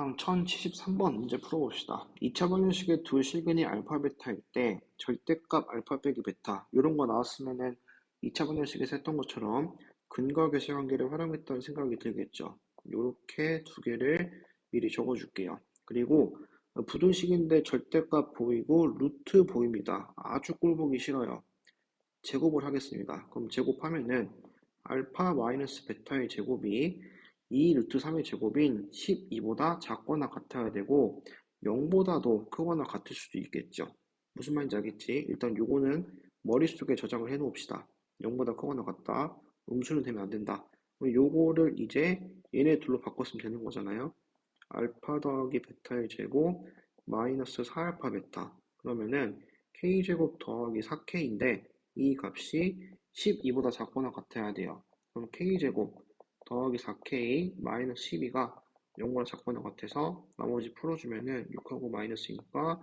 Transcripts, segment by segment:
다음 1073번 문제 풀어봅시다. 2차 방정식의 두 실근이 알파 베타일 때 절대값 알파 빼기 베타 이런 거 나왔으면은 2차 방정식에서 했던 것처럼 근거 계수관계를 활용했던 생각이 들겠죠. 이렇게 두 개를 미리 적어줄게요. 그리고 부등식인데 절대값 보이고 루트 보입니다. 아주 꼴보기 싫어요. 제곱을 하겠습니다. 그럼 제곱하면은 알파 마이너스 베타의 제곱이 2 루트 3의 제곱인 12보다 작거나 같아야 되고 0보다도 크거나 같을 수도 있겠죠. 무슨 말인지 알겠지? 일단 요거는 머릿속에 저장을 해 놓읍시다. 0보다 크거나 같다. 음수는 되면 안 된다. 요거를 이제 얘네 둘로 바꿨으면 되는 거잖아요. 알파 더하기 베타의 제곱 마이너스 4알파 베타 그러면은 k제곱 더하기 4k인데 이 값이 12보다 작거나 같아야 돼요. 그럼 k제곱 더하기 4k 마이너스 12가 0보다 작거나 같아서 나머지 풀어주면은 6하고 마이너스니까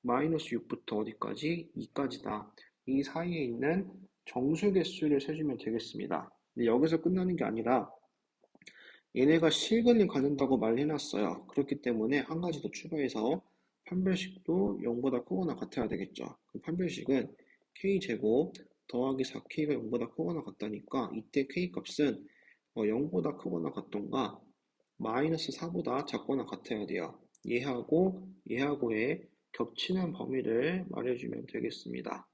마이너스 6부터 어디까지? 2까지다. 이 사이에 있는 정수 개수를 세주면 되겠습니다. 근데 여기서 끝나는 게 아니라 얘네가 실근을 갖는다고 말해놨어요. 그렇기 때문에 한 가지 더 추가해서 판별식도 0보다 크거나 같아야 되겠죠. 그 판별식은 k제곱 더하기 4k가 0보다 크거나 같다니까 이때 k 값은 0보다 어, 크거나 같던가 마이너스 4보다 작거나 같아야 돼요. 얘하고 얘하고의 겹치는 범위를 말해주면 되겠습니다.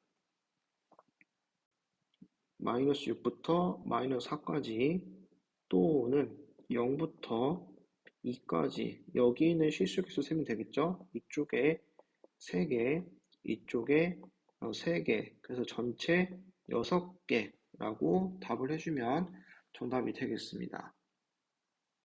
마이너스 6부터 마이너스 4까지 또는 0부터 2까지 여기 있는 실수계수 세면 되겠죠? 이쪽에 3개, 이쪽에 3개 어, 그래서 전체 6개라고 답을 해주면 정답이 되겠습니다.